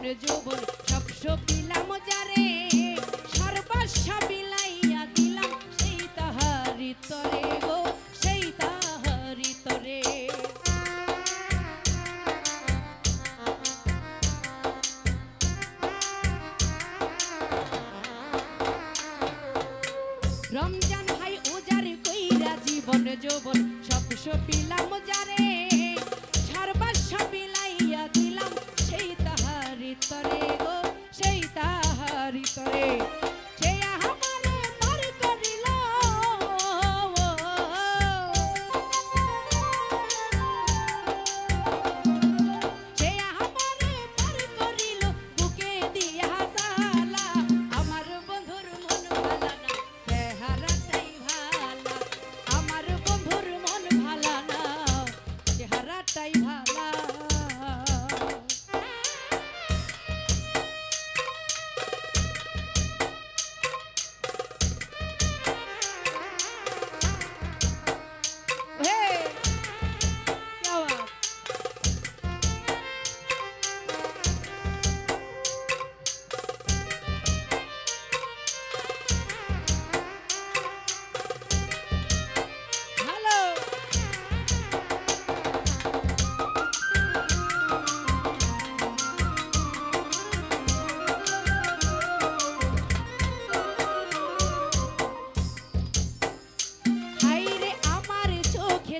জীবন যৌবন সব সপিলাম যারে। সর্বস্ব বিলাইয়া দিলাম সেই তাহারি তরে গো, সেই তাহারি তরে। রমজান ভাই ওজার কইরা জীবন যৌবন তরে গো সেই তাহারি তরে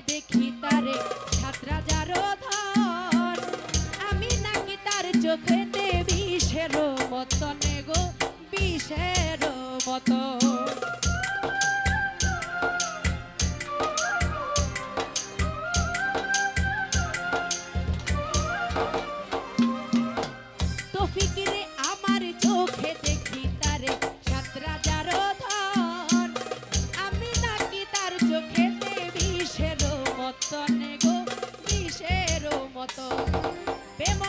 দেখি তারে সাত রাজার ধন আমি নাকি তার চোখেতে বিষের মতনে গো বিষের মতন। কত প্রেম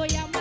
voy a amar.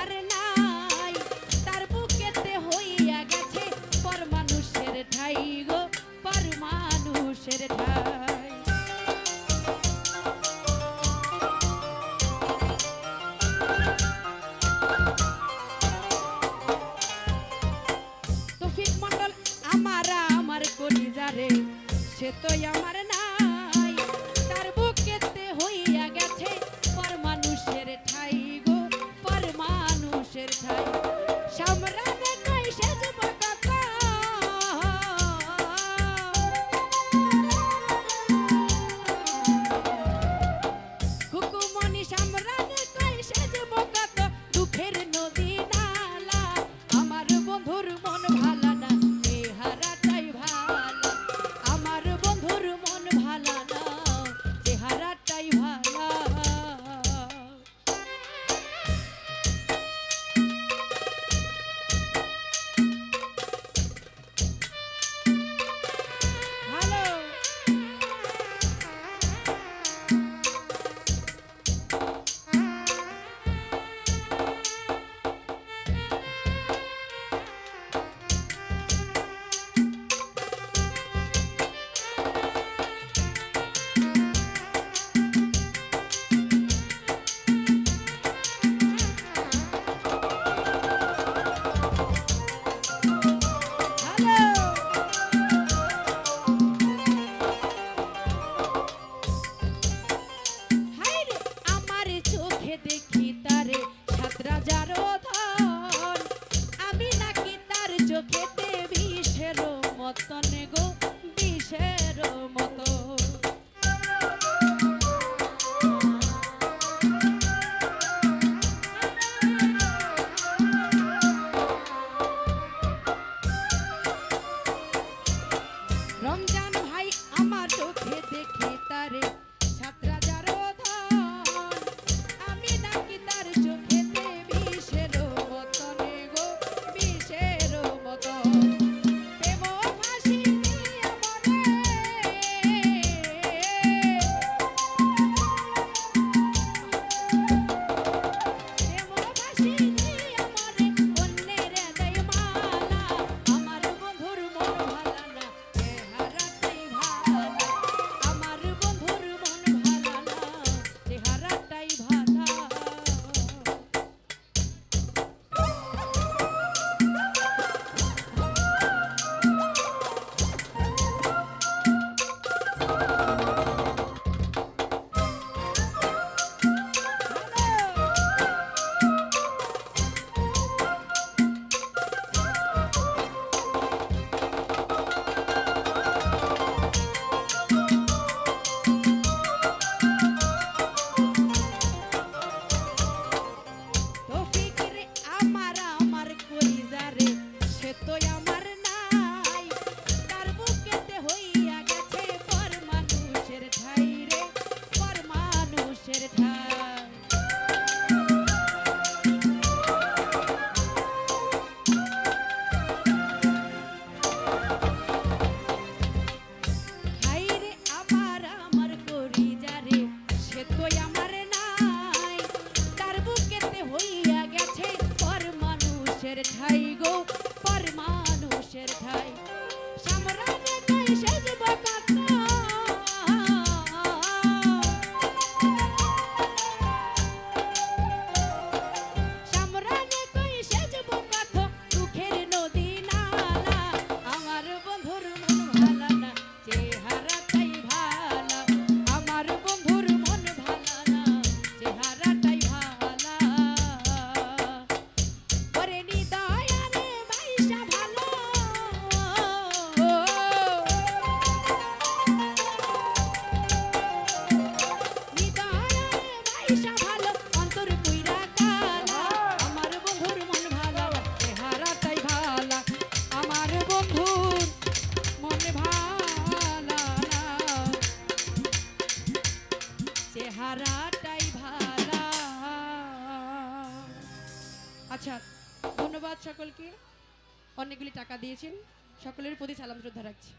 বিষের মতন গো বিষের মতো। রমজান ভাই আমার চেহারাটাই ভালা। আচ্ছা ধন্যবাদ সকলকে। অনেকগুলি টাকা দিয়েছেন। সকলের প্রতি সালাম শ্রদ্ধা রাখছি।